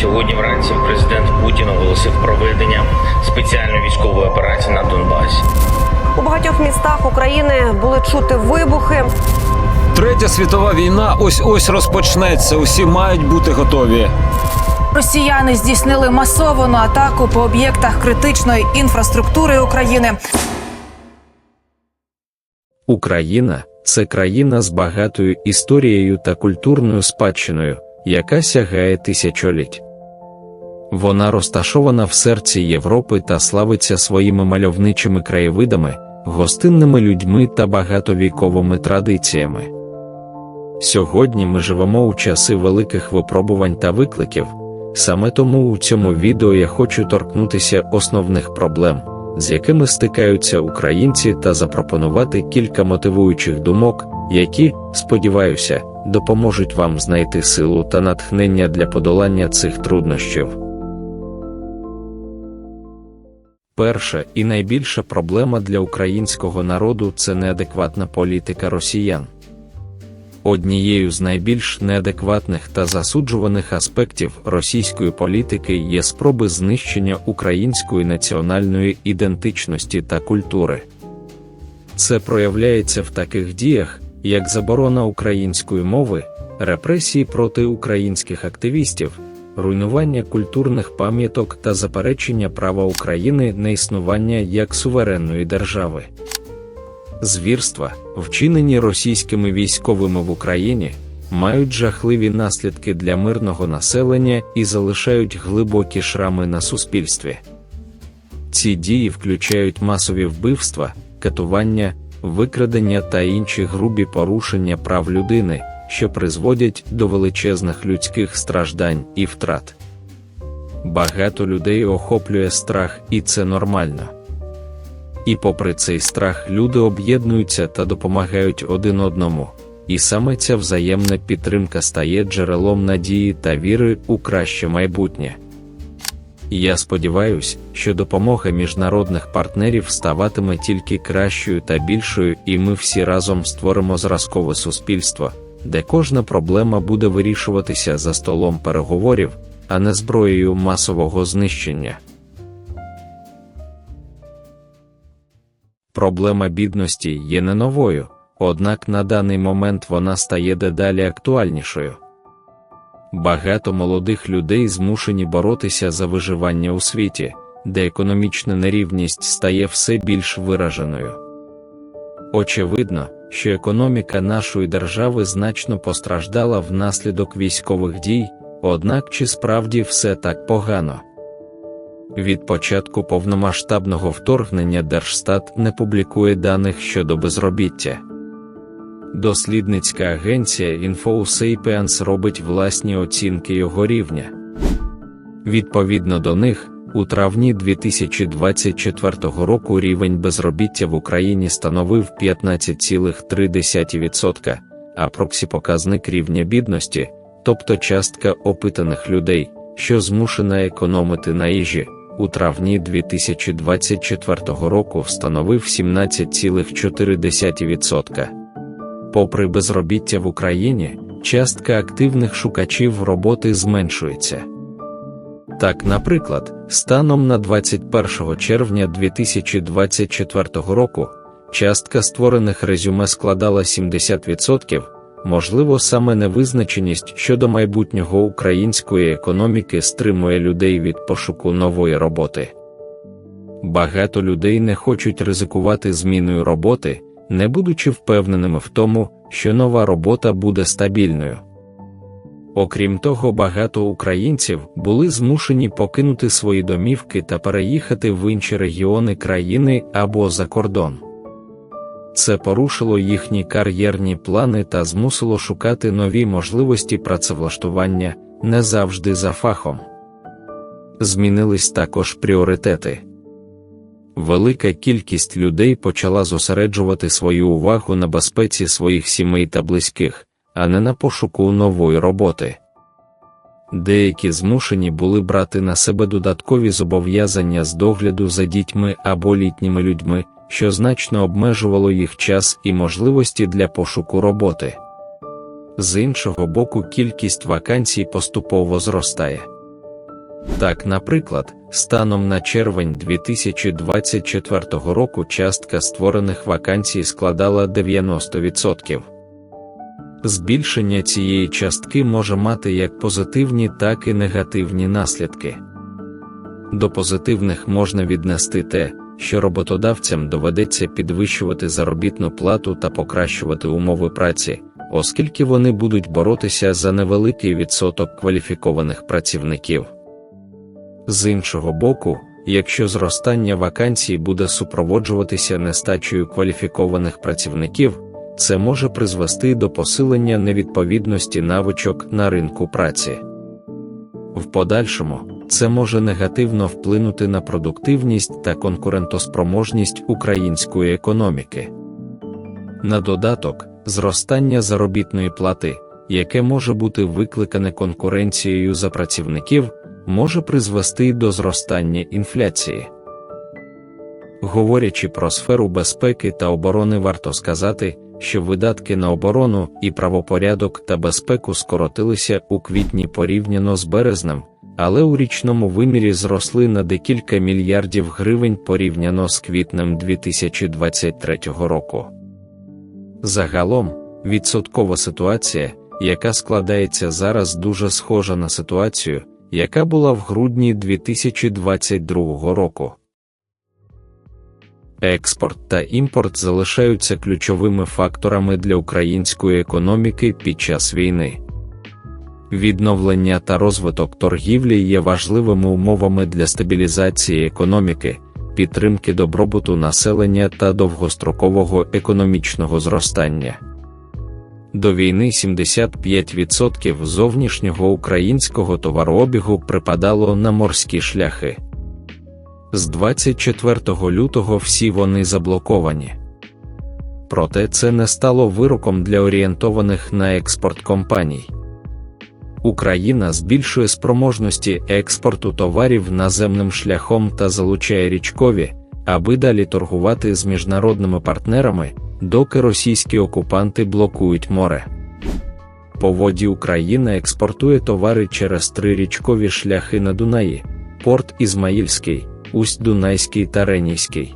Сьогодні вранці президент Путін оголосив проведення спеціальної військової операції на Донбасі. У багатьох містах України були чути вибухи. Третя світова війна ось ось розпочнеться. Усі мають бути готові. Росіяни здійснили масовану атаку по об'єктах критичної інфраструктури України. Україна це країна з багатою історією та культурною спадщиною, яка сягає тисячоліть. Вона розташована в серці Європи та славиться своїми мальовничими краєвидами, гостинними людьми та багатовіковими традиціями. Сьогодні ми живемо у часи великих випробувань та викликів, саме тому у цьому відео я хочу торкнутися основних проблем, з якими стикаються українці, та запропонувати кілька мотивуючих думок, які, сподіваюся, допоможуть вам знайти силу та натхнення для подолання цих труднощів. Перша і найбільша проблема для українського народу це неадекватна політика росіян. Однією з найбільш неадекватних та засуджуваних аспектів російської політики є спроби знищення української національної ідентичності та культури. Це проявляється в таких діях, як заборона української мови, репресії проти українських активістів, руйнування культурних пам'яток та заперечення права України на існування як суверенної держави. Звірства, вчинені російськими військовими в Україні, мають жахливі наслідки для мирного населення і залишають глибокі шрами на суспільстві. Ці дії включають масові вбивства, катування, викрадення та інші грубі порушення прав людини, що призводять до величезних людських страждань і втрат. Багато людей охоплює страх, і це нормально. І попри цей страх люди об'єднуються та допомагають один одному, і саме ця взаємна підтримка стає джерелом надії та віри у краще майбутнє. Я сподіваюся, що допомога міжнародних партнерів ставатиме тільки кращою та більшою, і ми всі разом створимо зразкове суспільство, де кожна проблема буде вирішуватися за столом переговорів, а не зброєю масового знищення. Проблема бідності є не новою, однак на даний момент вона стає дедалі актуальнішою. Багато молодих людей змушені боротися за виживання у світі, де економічна нерівність стає все більш вираженою. Очевидно, що економіка нашої держави значно постраждала внаслідок військових дій, однак чи справді все так погано? Від початку повномасштабного вторгнення Держстат не публікує даних щодо безробіття. Дослідницька агенція InfoSapiens робить власні оцінки його рівня. Відповідно до них, у травні 2024 року рівень безробіття в Україні становив 15,3%, а проксі-показник рівня бідності, тобто частка опитаних людей, що змушена економити на їжі, у травні 2024 року встановив 17,4%. Попри безробіття в Україні, частка активних шукачів роботи зменшується. Так, наприклад, станом на 21 червня 2024 року частка створених резюме складала 70%, можливо, саме невизначеність щодо майбутнього української економіки стримує людей від пошуку нової роботи. Багато людей не хочуть ризикувати зміною роботи, не будучи впевненими в тому, що нова робота буде стабільною. Окрім того, багато українців були змушені покинути свої домівки та переїхати в інші регіони країни або за кордон. Це порушило їхні кар'єрні плани та змусило шукати нові можливості працевлаштування не завжди за фахом. Змінились також пріоритети. Велика кількість людей почала зосереджувати свою увагу на безпеці своїх сімей та близьких, а не на пошуку нової роботи. Деякі змушені були брати на себе додаткові зобов'язання з догляду за дітьми або літніми людьми, що значно обмежувало їх час і можливості для пошуку роботи. З іншого боку, кількість вакансій поступово зростає. Так, наприклад, станом на червень 2024 року частка створених вакансій складала 90%. Збільшення цієї частки може мати як позитивні, так і негативні наслідки. До позитивних можна віднести те, що роботодавцям доведеться підвищувати заробітну плату та покращувати умови праці, оскільки вони будуть боротися за невеликий відсоток кваліфікованих працівників. З іншого боку, якщо зростання вакансій буде супроводжуватися нестачею кваліфікованих працівників, це може призвести до посилення невідповідності навичок на ринку праці. В подальшому це може негативно вплинути на продуктивність та конкурентоспроможність української економіки. На додаток, зростання заробітної плати, яке може бути викликане конкуренцією за працівників, може призвести до зростання інфляції. Говорячи про сферу безпеки та оборони, варто сказати, що видатки на оборону і правопорядок та безпеку скоротилися у квітні порівняно з березнем, але у річному вимірі зросли на декілька мільярдів гривень порівняно з квітнем 2023 року. Загалом, відсоткова ситуація, яка складається зараз, дуже схожа на ситуацію, яка була в грудні 2022 року. Експорт та імпорт залишаються ключовими факторами для української економіки під час війни. Відновлення та розвиток торгівлі є важливими умовами для стабілізації економіки, підтримки добробуту населення та довгострокового економічного зростання. До війни 75% зовнішнього українського товарообігу припадало на морські шляхи. З 24 лютого всі вони заблоковані. Проте це не стало вироком для орієнтованих на експорт компаній. Україна збільшує спроможності експорту товарів наземним шляхом та залучає річкові, аби далі торгувати з міжнародними партнерами, доки російські окупанти блокують море. По воді Україна експортує товари через три річкові шляхи на Дунаї: Порт Ізмаїльський, Усть-Дунайський та Ренійський.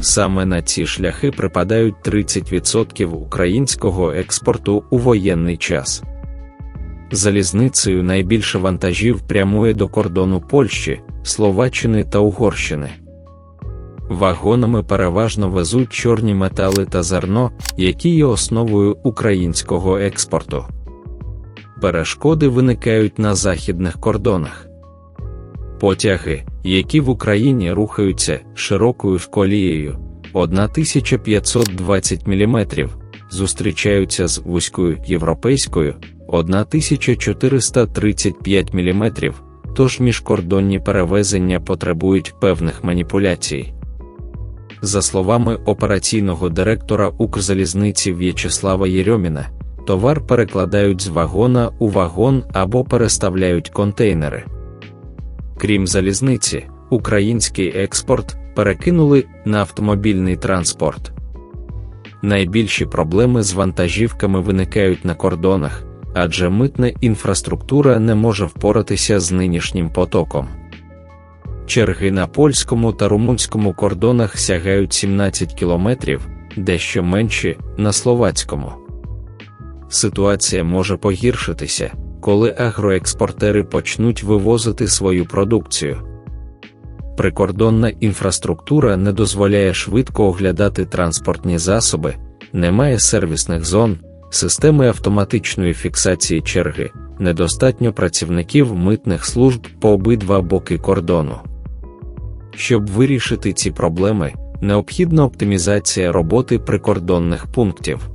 Саме на ці шляхи припадають 30% українського експорту у воєнний час. Залізницею найбільше вантажів прямує до кордону Польщі, Словаччини та Угорщини. Вагонами переважно везуть чорні метали та зерно, які є основою українського експорту. Перешкоди виникають на західних кордонах. Потяги, які в Україні рухаються широкою колією 1520 мм, зустрічаються з вузькою європейською 1435 мм, тож міжкордонні перевезення потребують певних маніпуляцій. За словами операційного директора Укрзалізниці В'ячеслава Єрьоміна, товар перекладають з вагона у вагон або переставляють контейнери. Крім залізниці, український експорт перекинули на автомобільний транспорт. Найбільші проблеми з вантажівками виникають на кордонах, адже митна інфраструктура не може впоратися з нинішнім потоком. Черги на польському та румунському кордонах сягають 17 кілометрів, дещо менші на словацькому. Ситуація може погіршитися, коли агроекспортери почнуть вивозити свою продукцію. Прикордонна інфраструктура не дозволяє швидко оглядати транспортні засоби, немає сервісних зон, системи автоматичної фіксації черги, недостатньо працівників митних служб по обидва боки кордону. Щоб вирішити ці проблеми, необхідна оптимізація роботи прикордонних пунктів.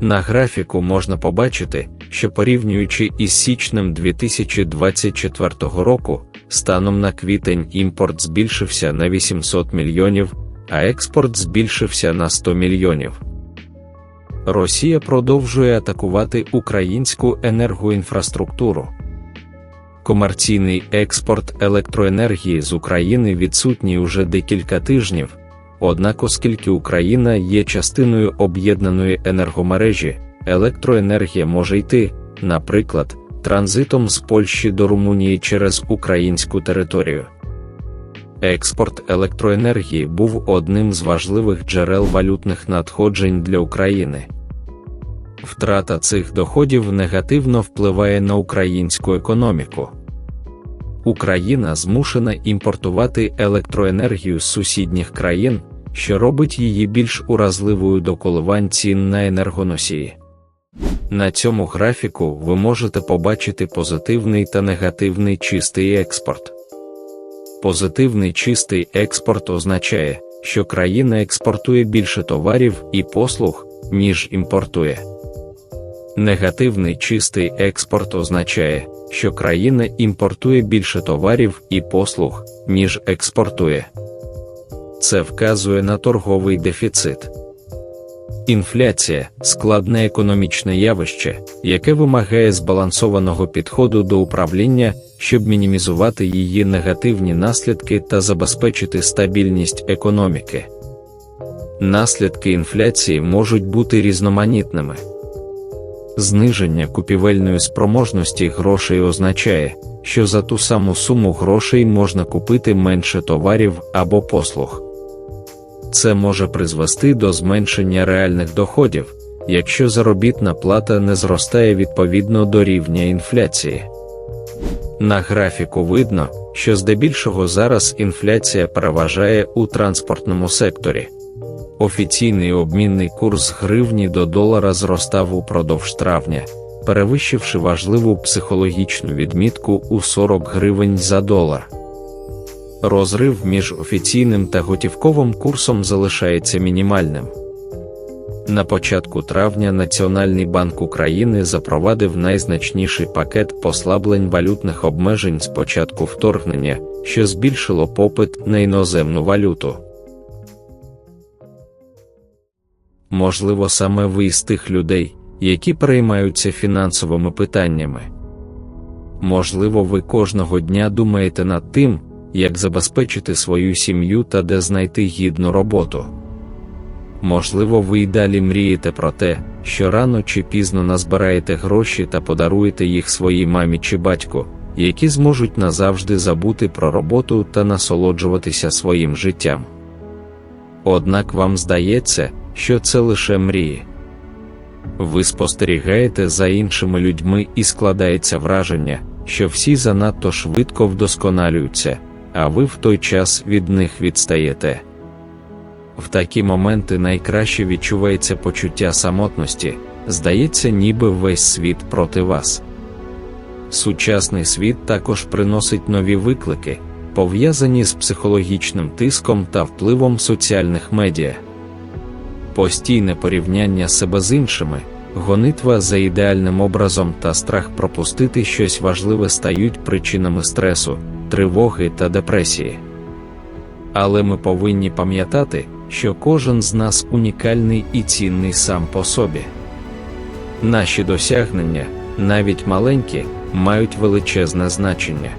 На графіку можна побачити, що порівнюючи із січнем 2024 року, станом на квітень імпорт збільшився на 800 мільйонів, а експорт збільшився на 100 мільйонів. Росія продовжує атакувати українську енергоінфраструктуру. Комерційний експорт електроенергії з України відсутній уже декілька тижнів. Однак, оскільки Україна є частиною об'єднаної енергомережі, електроенергія може йти, наприклад, транзитом з Польщі до Румунії через українську територію. Експорт електроенергії був одним з важливих джерел валютних надходжень для України. Втрата цих доходів негативно впливає на українську економіку. Україна змушена імпортувати електроенергію з сусідніх країн, що робить її більш уразливою до коливань цін на енергоносії. На цьому графіку ви можете побачити позитивний та негативний чистий експорт. Позитивний чистий експорт означає, що країна експортує більше товарів і послуг, ніж імпортує. Негативний чистий експорт означає, що країна імпортує більше товарів і послуг, ніж експортує. Це вказує на торговий дефіцит. Інфляція складне економічне явище, яке вимагає збалансованого підходу до управління, щоб мінімізувати її негативні наслідки та забезпечити стабільність економіки. Наслідки інфляції можуть бути різноманітними. Зниження купівельної спроможності грошей означає, що за ту саму суму грошей можна купити менше товарів або послуг. Це може призвести до зменшення реальних доходів, якщо заробітна плата не зростає відповідно до рівня інфляції. На графіку видно, що здебільшого зараз інфляція переважає у транспортному секторі. Офіційний обмінний курс гривні до долара зростав упродовж травня, перевищивши важливу психологічну відмітку у 40 гривень за долар. Розрив між офіційним та готівковим курсом залишається мінімальним. На початку травня Національний банк України запровадив найзначніший пакет послаблень валютних обмежень з початку вторгнення, що збільшило попит на іноземну валюту. Можливо, саме ви із тих людей, які переймаються фінансовими питаннями. Можливо, ви кожного дня думаєте над тим, як забезпечити свою сім'ю та де знайти гідну роботу. Можливо, ви й далі мрієте про те, що рано чи пізно назбираєте гроші та подаруєте їх своїй мамі чи батьку, які зможуть назавжди забути про роботу та насолоджуватися своїм життям. Однак вам здається, що це лише мрії. Ви спостерігаєте за іншими людьми і складається враження, що всі занадто швидко вдосконалюються, а ви в той час від них відстаєте. В такі моменти найкраще відчувається почуття самотності, здається, ніби весь світ проти вас. Сучасний світ також приносить нові виклики, пов'язані з психологічним тиском та впливом соціальних медіа. Постійне порівняння себе з іншими, гонитва за ідеальним образом та страх пропустити щось важливе стають причинами стресу, тривоги та депресії. Але ми повинні пам'ятати, що кожен з нас унікальний і цінний сам по собі. Наші досягнення, навіть маленькі, мають величезне значення.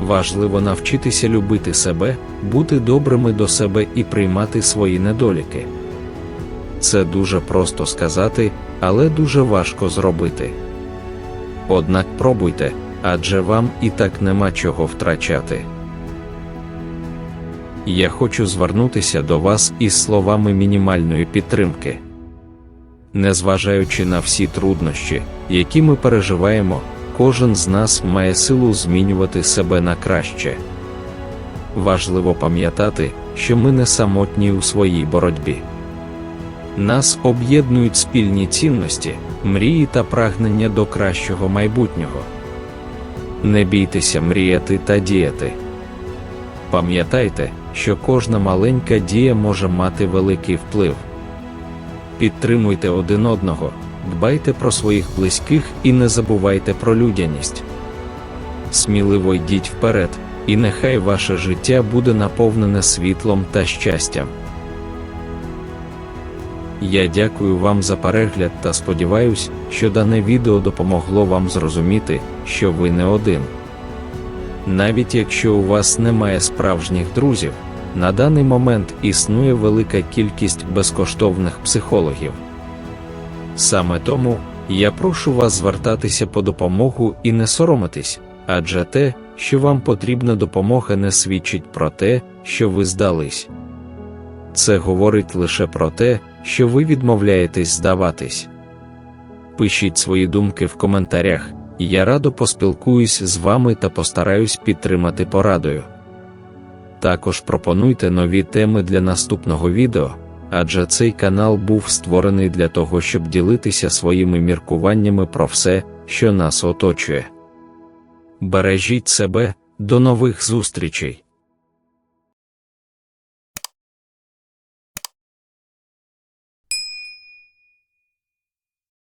Важливо навчитися любити себе, бути добрими до себе і приймати свої недоліки. Це дуже просто сказати, але дуже важко зробити. Однак пробуйте, адже вам і так нема чого втрачати. Я хочу звернутися до вас із словами мінімальної підтримки. Незважаючи на всі труднощі, які ми переживаємо, кожен з нас має силу змінювати себе на краще. Важливо пам'ятати, що ми не самотні у своїй боротьбі. Нас об'єднують спільні цінності, мрії та прагнення до кращого майбутнього. Не бійтеся мріяти та діяти. Пам'ятайте, що кожна маленька дія може мати великий вплив. Підтримуйте один одного, дбайте про своїх близьких і не забувайте про людяність. Сміливо йдіть вперед, і нехай ваше життя буде наповнене світлом та щастям. Я дякую вам за перегляд та сподіваюсь, що дане відео допомогло вам зрозуміти, що ви не один. Навіть якщо у вас немає справжніх друзів, на даний момент існує велика кількість безкоштовних психологів. Саме тому Я прошу вас звертатися по допомогу і не соромитись, адже те, що вам потрібна допомога, не свідчить про те, що ви здались. Це говорить лише про те, що ви відмовляєтесь здаватись. Пишіть свої думки в коментарях, і я радо поспілкуюсь з вами та постараюсь підтримати порадою. Також пропонуйте нові теми для наступного відео, адже цей канал був створений для того, щоб ділитися своїми міркуваннями про все, що нас оточує. Бережіть себе, до нових зустрічей!